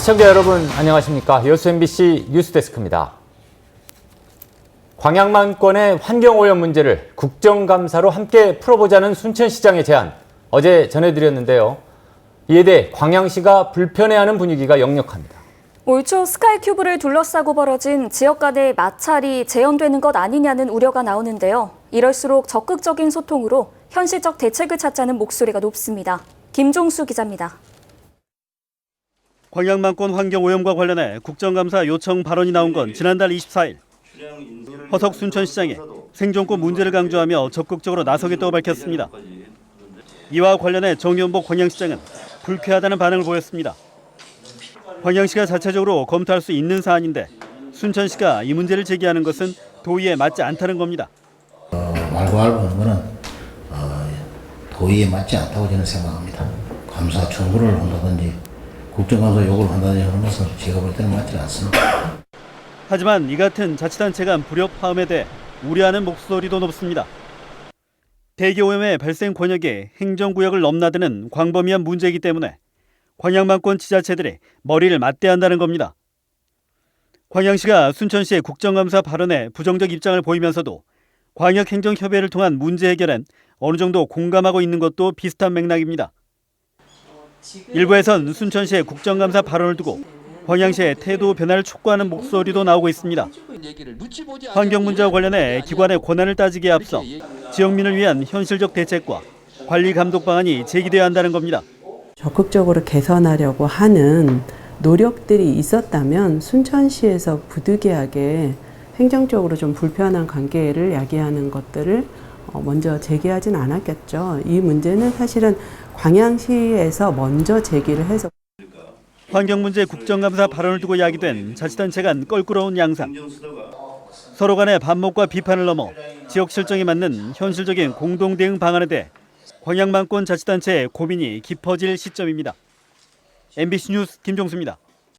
시청자 여러분 안녕하십니까 여수 MBC 뉴스데스크입니다. 광양만권의 환경오염 문제를 국정감사로 함께 풀어보자는 순천시장의 제안 어제 전해드렸는데요. 이에 대해 광양시가 불편해하는 분위기가 역력합니다. 올초 스카이큐브를 둘러싸고 벌어진 지역 간의 마찰이 재현되는 것 아니냐는 우려가 나오는데요. 이럴수록 적극적인 소통으로 현실적 대책을 찾자는 목소리가 높습니다. 김종수 기자입니다. 광양만권 환경오염과 관련해 국정감사 요청 발언이 나온 건 지난달 24일 허석 순천시장이 생존권 문제를 강조하며 적극적으로 나서겠다고 밝혔습니다. 이와 관련해 정연복 광양시장은 불쾌하다는 반응을 보였습니다. 광양시가 자체적으로 검토할 수 있는 사안인데 순천시가 이 문제를 제기하는 것은 도의에 맞지 않다는 겁니다. 말고할 보는 거는 어, 도의에 맞지 않다고 저는 생각합니다. 감사 청구를 한다든지 국정감사 요구를 하는 것은 제가 볼 때는 맞지 않습니다. 하지만 이 같은 자치단체 간 불협화음에 대해 우려하는 목소리도 높습니다. 대기오염의 발생 권역이 행정구역을 넘나드는 광범위한 문제이기 때문에 광양만권 지자체들이 머리를 맞대야 한다는 겁니다. 광양시가 순천시의 국정감사 발언에 부정적 입장을 보이면서도 광역행정협의회를 통한 문제 해결엔 어느 정도 공감하고 있는 것도 비슷한 맥락입니다. 일부에선 순천 시의 국정감사 발언을 두고 광양시의 태도 변화를 촉구하는 목소리도 나오고 있습니다. 환경 문제와 관련해 기관의 권한을 따지기에 앞서 지역민을 위한 현실적 대책과 관리 감독 방안이 제기돼야 한다는 겁니다. 적극적으로 개선하려고 하는 노력들이 있었다면 순천시에서 부득이하게 행정적으로 좀 불편한 관계를 야기하는 것들을 어, 먼저 제기하진 않았겠죠. 이 문제는 사실은 광양시에서 먼저 제기를 해서 환경 문제 국정감사 발언을 두고 야기된 자치단체 간 껄끄러운 양상. 서로 간의 반목과 비판을 넘어 지역 실정에 맞는 현실적인 공동 대응 방안에 대해 광양만권 자치단체의 고민이 깊어질 시점입니다. MBC 뉴스 김종수입니다.